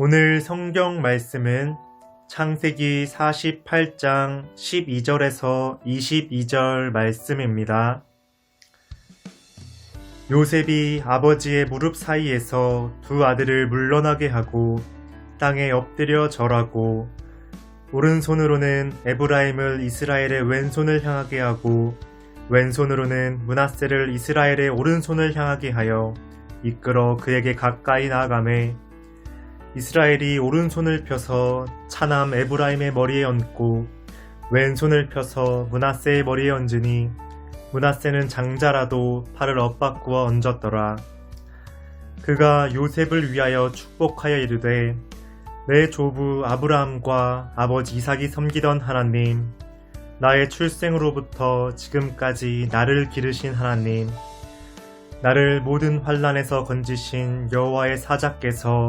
오늘 성경 말씀은 창세기 48장 12절에서 22절 말씀입니다. 요셉이 아버지의 무릎 사이에서 두 아들을 물러나게 하고 땅에 엎드려 절하고 오른손으로는 에브라임을 이스라엘의 왼손을 향하게 하고 왼손으로는 문하세를 이스라엘의 오른손을 향하게 하여 이끌어 그에게 가까이 나아가매 이스라엘이 오른손을 펴서 차남 에브라임의 머리에 얹고 왼손을 펴서 문하세의 머리에 얹으니 문하세는 장자라도 팔을 엇바꾸어 얹었더라. 그가 요셉을 위하여 축복하여 이르되 내 조부 아브라함과 아버지 이삭이 섬기던 하나님 나의 출생으로부터 지금까지 나를 기르신 하나님 나를 모든 환란에서 건지신 여호와의 사자께서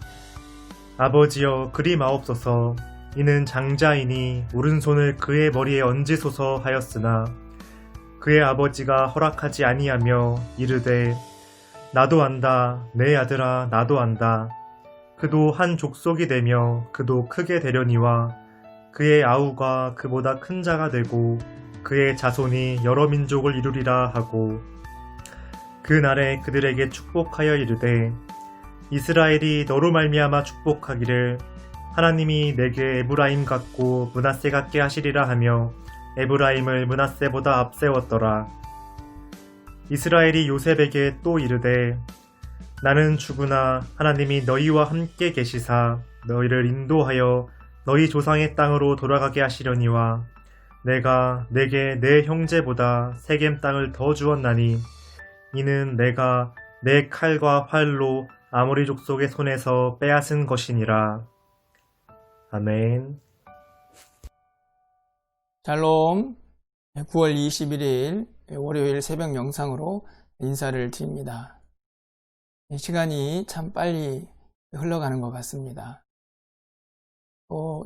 아버지여 그리 마옵소서. 이는 장자이니 오른손을 그의 머리에 얹으소서 하였으나 그의 아버지가 허락하지 아니하며 이르되 나도 안다. 내 아들아 나도 안다. 그도 한 족속이 되며 그도 크게 되려니와 그의 아우가 그보다 큰 자가 되고 그의 자손이 여러 민족을 이루리라 하고 그 날에 그들에게 축복하여 이르되 이스라엘이 너로 말미암아 축복하기를 하나님이 내게 에브라임 같고 문하세 같게 하시리라 하며 에브라임을 문하세보다 앞세웠더라. 이스라엘이 요셉에게 또 이르되 나는 죽으나 하나님이 너희와 함께 계시사 너희를 인도하여 너희 조상의 땅으로 돌아가게 하시려니와 내가 내게 내 형제보다 세겜 땅을 더 주었나니 이는 내가 내 칼과 활로 아모리 족속의 손에서 빼앗은 것이니라. 아멘. 샬롬 9월 21일 월요일 새벽 영상으로 인사를 드립니다. 시간이 참 빨리 흘러가는 것 같습니다. 또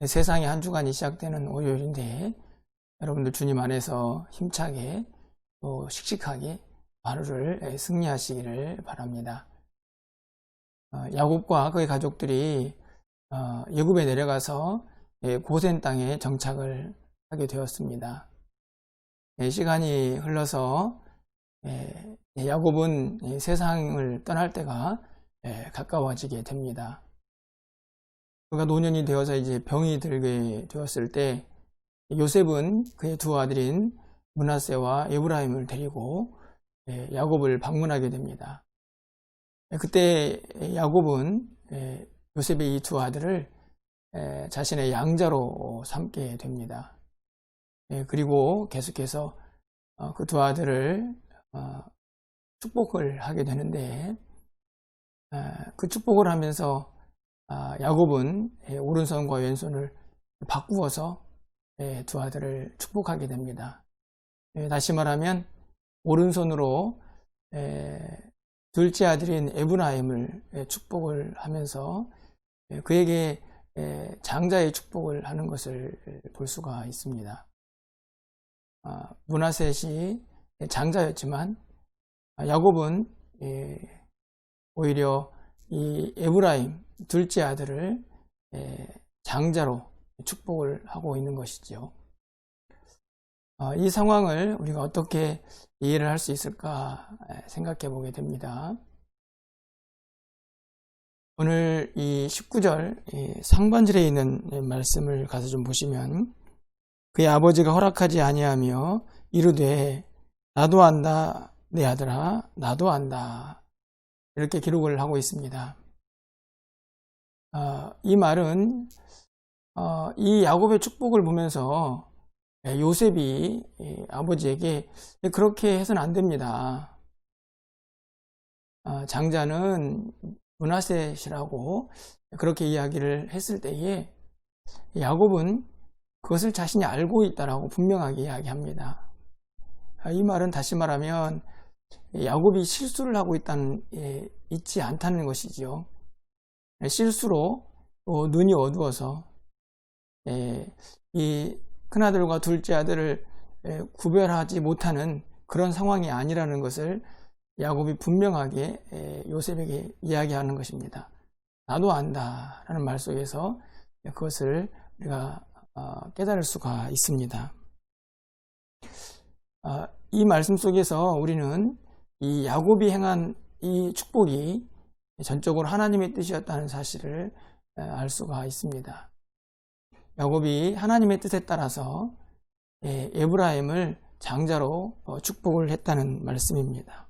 세상의 한 주간이 시작되는 월요일인데 여러분들 주님 안에서 힘차게 또 씩씩하게 하루를 승리하시기를 바랍니다. 어, 야곱과 그의 가족들이 어, 예굽에 내려가서 고센 땅에 정착을 하게 되었습니다. 예, 시간이 흘러서 예, 야곱은 세상을 떠날 때가 예, 가까워지게 됩니다. 그가 노년이 되어서 이제 병이 들게 되었을 때 요셉은 그의 두 아들인 문하세와 에브라임을 데리고 야곱을 방문하게 됩니다. 그때 야곱은 요셉의 이 두 아들을 자신의 양자로 삼게 됩니다. 그리고 계속해서 어, 그두 아들을 어, 축복을 하게 되는데 그 축복을 하면서 아, 야곱은 오른손과 왼손을 바꾸어서 두 아들을 축복하게 됩니다. 다시 말하면 오른손으로 둘째 아들인 에브라임을 축복을 하면서 그에게 장자의 축복을 하는 것을 볼 수가 있습니다. 아, 문하셋이 장자였지만 야곱은 오히려 이 에브라임 둘째 아들을 장자로 축복을 하고 있는 것이죠. 아, 이 상황을 우리가 어떻게 이해를 할 수 있을까 생각해 보게 됩니다. 오늘 이 19절 상반절에 있는 말씀을 가서 좀 보시면 그의 아버지가 허락하지 아니하며 이르되 나도 안다 내 아들아 나도 안다 이렇게 기록을 하고 있습니다. 어, 이 말은 어, 이 야곱의 축복을 보면서 요셉이 아버지에게 그렇게 해서는 안 됩니다. 어, 장자는 문하셋이라고 그렇게 이야기를 했을 때에 야곱은 그것을 자신이 알고 있다라고 분명하게 이야기합니다. 아, 이 말은 다시 말하면 야곱이 실수를 하고 있다는 예, 있지 않다는 것이지요. 실수로 또 눈이 어두워서 예, 이 큰아들과 둘째 아들을 예, 구별하지 못하는 그런 상황이 아니라는 것을 야곱이 분명하게 예, 요셉에게 이야기하는 것입니다. 나도 안다 라는 말 속에서 그것을 우리가 어, 깨달을 수가 있습니다. 아, 이 말씀 속에서 우리는 이 야곱이 행한 이 축복이 전적으로 하나님의 뜻이었다는 사실을 에, 알 수가 있습니다. 야곱이 하나님의 뜻에 따라서 예, 에브라임을 장자로 어, 축복을 했다는 말씀입니다.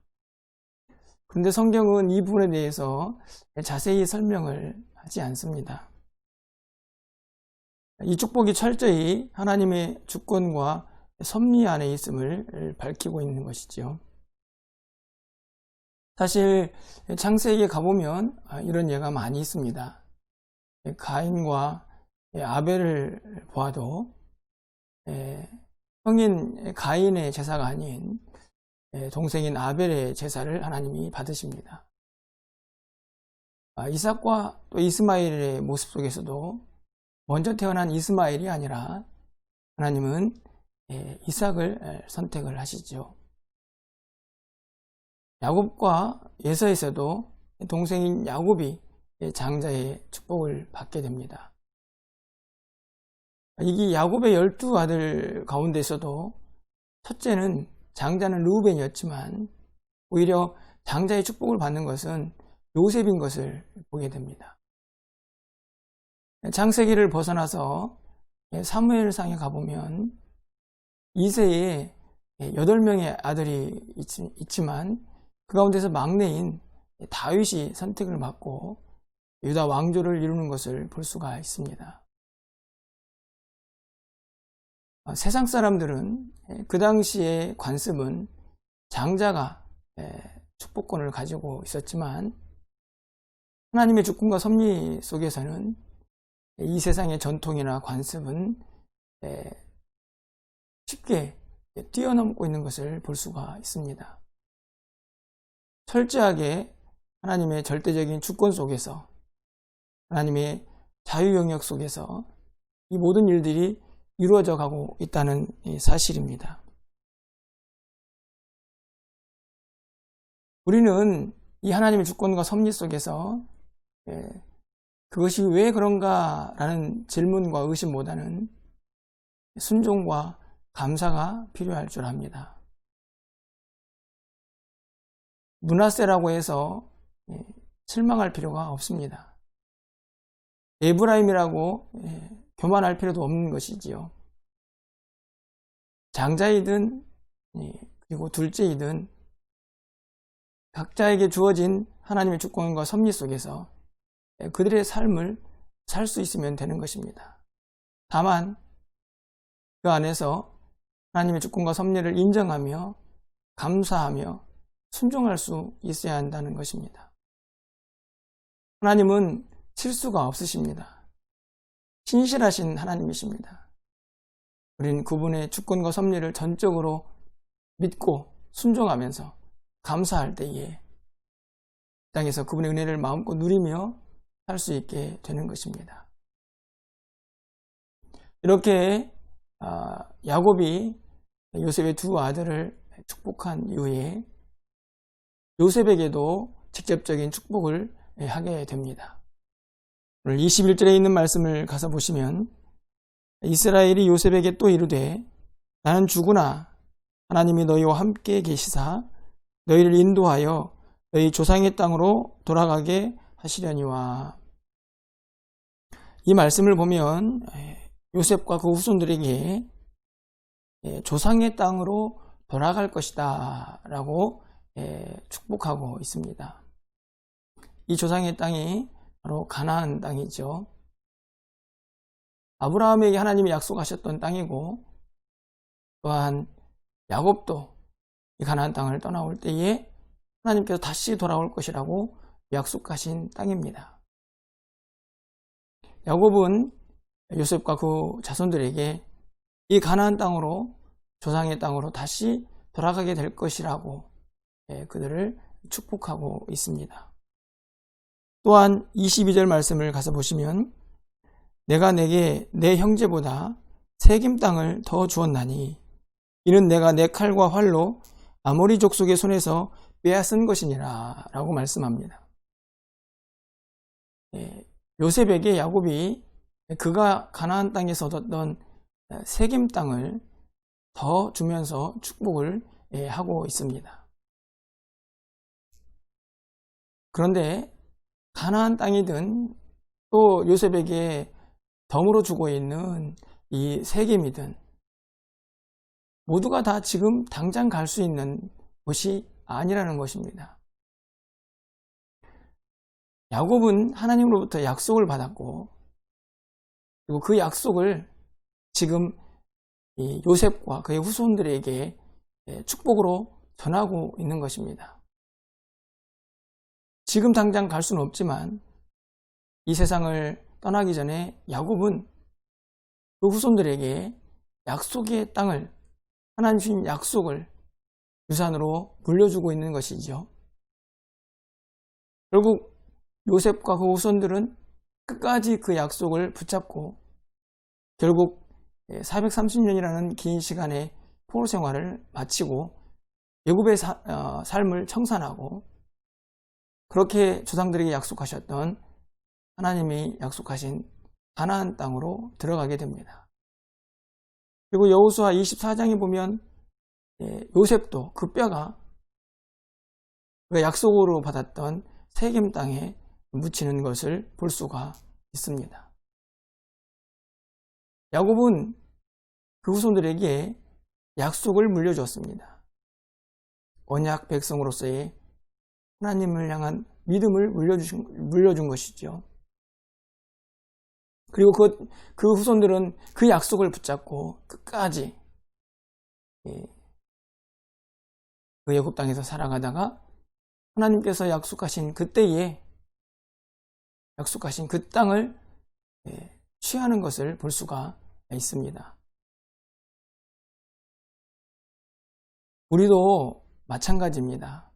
그런데 성경은 이 부분에 대해서 자세히 설명을 하지 않습니다. 이 축복이 철저히 하나님의 주권과 섭리 안에 있음을 밝히고 있는 것이지요. 사실 창세기에 가보면 아, 이런 예가 많이 있습니다. 가인과 아벨을 보아도 예, 형인 가인의 제사가 아닌 예, 동생인 아벨의 제사를 하나님이 받으십니다. 아, 이삭과 또 이스마엘의 모습 속에서도 먼저 태어난 이스마엘이 아니라 하나님은 예, 이삭을 선택을 하시죠. 야곱과 예서에서도 동생인 야곱이 장자의 축복을 받게 됩니다. 이게 야곱의 열두 아들 가운데서도 첫째는 장자는 루벤이었지만 오히려 장자의 축복을 받는 것은 요셉인 것을 보게 됩니다. 창세기를 벗어나서 사무엘상에 가보면 이세에 여덟 명의 아들이 있지만 그 가운데서 막내인 다윗이 선택을 받고 유다 왕조를 이루는 것을 볼 수가 있습니다. 세상 사람들은 그 당시의 관습은 장자가 축복권을 가지고 있었지만 하나님의 주권과 섭리 속에서는 이 세상의 전통이나 관습은 쉽게 뛰어넘고 있는 것을 볼 수가 있습니다. 철저하게 하나님의 절대적인 주권 속에서 하나님의 자유 영역 속에서 이 모든 일들이 이루어져 가고 있다는 사실입니다. 우리는 이 하나님의 주권과 섭리 속에서 예, 그것이 왜 그런가라는 질문과 의심보다는 순종과 감사가 필요할 줄 압니다. 문하세라고 해서 예, 실망할 필요가 없습니다. 에브라임이라고 예, 교만할 필요도 없는 것이지요. 장자이든 예, 그리고 둘째이든 각자에게 주어진 하나님의 주권과 섭리 속에서 그들의 삶을 살 수 있으면 되는 것입니다. 다만 그 안에서 하나님의 주권과 섭리를 인정하며 감사하며 순종할 수 있어야 한다는 것입니다. 하나님은 실수가 없으십니다. 신실하신 하나님이십니다. 우리는 그분의 주권과 섭리를 전적으로 믿고 순종하면서 감사할 때에 땅에서 그분의 은혜를 마음껏 누리며 살 수 있게 되는 것입니다. 이렇게 아, 야곱이 요셉의 두 아들을 축복한 이후에 요셉에게도 직접적인 축복을 하게 됩니다. 오늘 21절에 있는 말씀을 가서 보시면 이스라엘이 요셉에게 또 이르되 나는 죽으나 하나님이 너희와 함께 계시사 너희를 인도하여 너희 조상의 땅으로 돌아가게 하시려니와 이 말씀을 보면 요셉과 그 후손들에게 조상의 땅으로 돌아갈 것이다 라고 축복하고 있습니다. 이 조상의 땅이 바로 가나안 땅이죠. 아브라함에게 하나님이 약속하셨던 땅이고 또한 야곱도 이 가나안 땅을 떠나올 때에 하나님께서 다시 돌아올 것이라고 약속하신 땅입니다. 야곱은 요셉과 그 자손들에게 이 가나안 땅으로 조상의 땅으로 다시 돌아가게 될 것이라고 예, 그들을 축복하고 있습니다. 또한 22절 말씀을 가서 보시면 내가 내게 내 형제보다 세김 땅을 더 주었나니 이는 내가 내 칼과 활로 아모리 족속의 손에서 빼앗은 것이니라 라고 말씀합니다. 예, 요셉에게 야곱이 그가 가나안 땅에서 얻었던 세김 땅을 더 주면서 축복을 예, 하고 있습니다. 그런데 가나안 땅이든 또 요셉에게 덤으로 주고 있는 이 세겜이든 모두가 다 지금 당장 갈 수 있는 곳이 아니라는 것입니다. 야곱은 하나님으로부터 약속을 받았고 그리고 그 약속을 지금 이 요셉과 그의 후손들에게 예, 축복으로 전하고 있는 것입니다. 지금 당장 갈 수는 없지만 이 세상을 떠나기 전에 야곱은 그 후손들에게 약속의 땅을 하나님 주신 약속을 유산으로 물려주고 있는 것이죠. 결국 요셉과 그 후손들은 끝까지 그 약속을 붙잡고 결국 430년이라는 긴 시간의 포로 생활을 마치고 애굽의 사- 어, 삶을 청산하고 그렇게 조상들에게 약속하셨던 하나님이 약속하신 가나안 땅으로 들어가게 됩니다. 그리고 여호수아 24장에 보면 예, 요셉도 그 뼈가 그 약속으로 받았던 세겜 땅에 묻히는 것을 볼 수가 있습니다. 야곱은 그 후손들에게 약속을 물려주었습니다. 언약 백성으로서의 하나님을 향한 믿음을 물려주신, 물려준 것이죠. 그리고 그, 그 후손들은 그 약속을 붙잡고 끝까지 예, 그 애굽 땅에서 살아가다가 하나님께서 약속하신 그때에 약속하신 그 땅을 예, 취하는 것을 볼 수가 있습니다. 우리도 마찬가지입니다.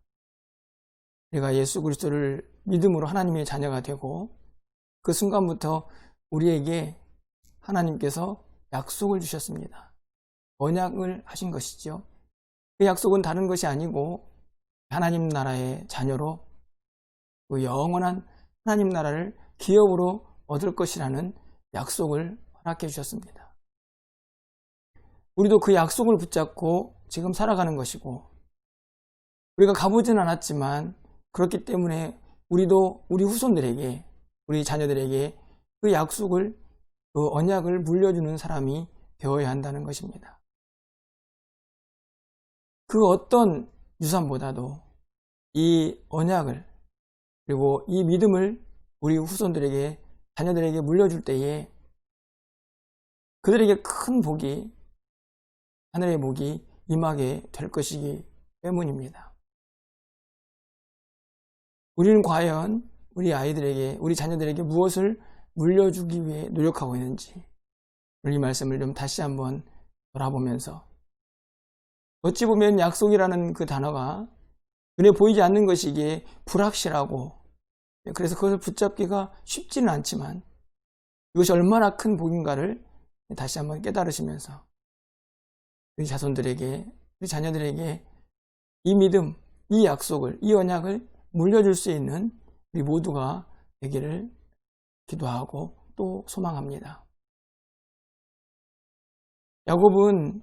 우리가 예수 그리스도를 믿음으로 하나님의 자녀가 되고 그 순간부터 우리에게 하나님께서 약속을 주셨습니다. 언약을 하신 것이죠. 그 약속은 다른 것이 아니고 하나님 나라의 자녀로 그 영원한 하나님 나라를 기업으로 얻을 것이라는 약속을 허락해 주셨습니다. 우리도 그 약속을 붙잡고 지금 살아가는 것이고 우리가 가보진 않았지만 그렇기 때문에 우리도 우리 후손들에게 우리 자녀들에게 그 약속을 그 언약을 물려주는 사람이 되어야 한다는 것입니다. 그 어떤 유산보다도 이 언약을 그리고 이 믿음을 우리 후손들에게 자녀들에게 물려줄 때에 그들에게 큰 복이 하늘의 복이 임하게 될 것이기 때문입니다. 우리는 과연 우리 아이들에게 우리 자녀들에게 무엇을 물려주기 위해 노력하고 있는지 우리 말씀을 좀 다시 한번 돌아보면서 어찌 보면 약속이라는 그 단어가 눈에 보이지 않는 것이기에 불확실하고 그래서 그것을 붙잡기가 쉽지는 않지만 이것이 얼마나 큰 복인가를 다시 한번 깨달으시면서 우리 자손들에게 우리 자녀들에게 이 믿음, 이 약속을, 이 언약을 물려줄 수 있는 우리 모두가 되기를 기도하고 또 소망합니다. 야곱은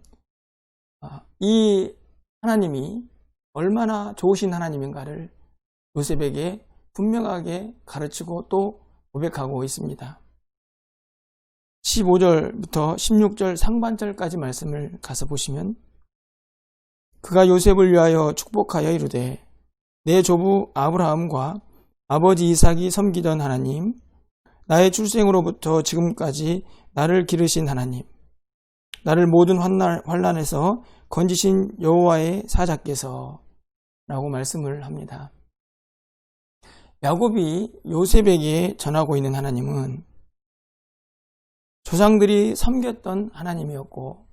아, 이 하나님이 얼마나 좋으신 하나님인가를 요셉에게 분명하게 가르치고 또 고백하고 있습니다. 15절부터 16절 상반절까지 말씀을 가서 보시면 그가 요셉을 위하여 축복하여 이르되 내 조부 아브라함과 아버지 이삭이 섬기던 하나님 나의 출생으로부터 지금까지 나를 기르신 하나님 나를 모든 환난, 환란에서 건지신 여호와의 사자께서 라고 말씀을 합니다. 야곱이 요셉에게 전하고 있는 하나님은 조상들이 섬겼던 하나님이었고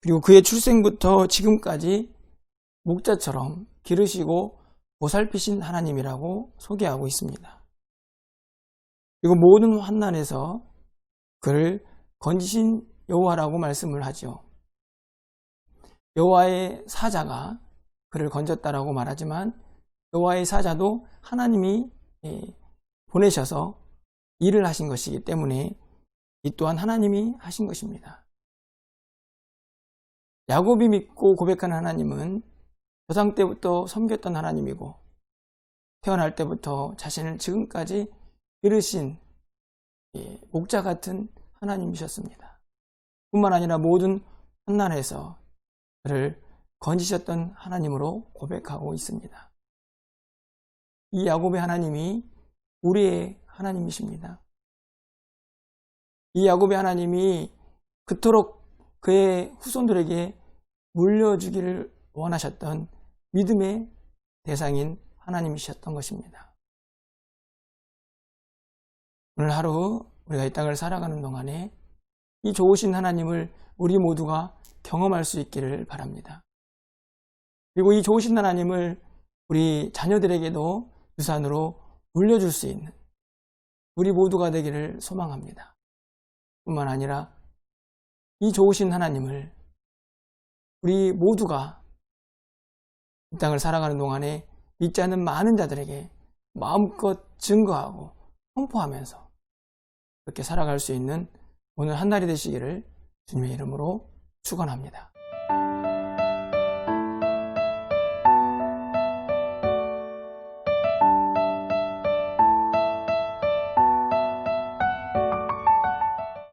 그리고 그의 출생부터 지금까지 목자처럼 기르시고 보살피신 하나님이라고 소개하고 있습니다. 그리고 모든 환난에서 그를 건지신 여호와라고 말씀을 하죠. 여호와의 사자가 그를 건졌다라고 말하지만 여호와의 사자도 하나님이 예, 보내셔서 일을 하신 것이기 때문에 이 또한 하나님이 하신 것입니다. 야곱이 믿고 고백한 하나님은 조상 때부터 섬겼던 하나님이고 태어날 때부터 자신을 지금까지 기르신 예, 목자 같은 하나님이셨습니다. 뿐만 아니라 모든 환난에서 그를 건지셨던 하나님으로 고백하고 있습니다. 이 야곱의 하나님이 우리의 하나님이십니다. 이 야곱의 하나님이 그토록 그의 후손들에게 물려주기를 원하셨던 믿음의 대상인 하나님이셨던 것입니다. 오늘 하루 우리가 이 땅을 살아가는 동안에 이 좋으신 하나님을 우리 모두가 경험할 수 있기를 바랍니다. 그리고 이 좋으신 하나님을 우리 자녀들에게도 유산으로 물려줄 수 있는 우리 모두가 되기를 소망합니다. 뿐만 아니라 이 좋으신 하나님을 우리 모두가 이 땅을 살아가는 동안에 믿지 않는 많은 자들에게 마음껏 증거하고 선포하면서 그렇게 살아갈 수 있는 오늘 한 날이 되시기를 주님의 이름으로 축원합니다.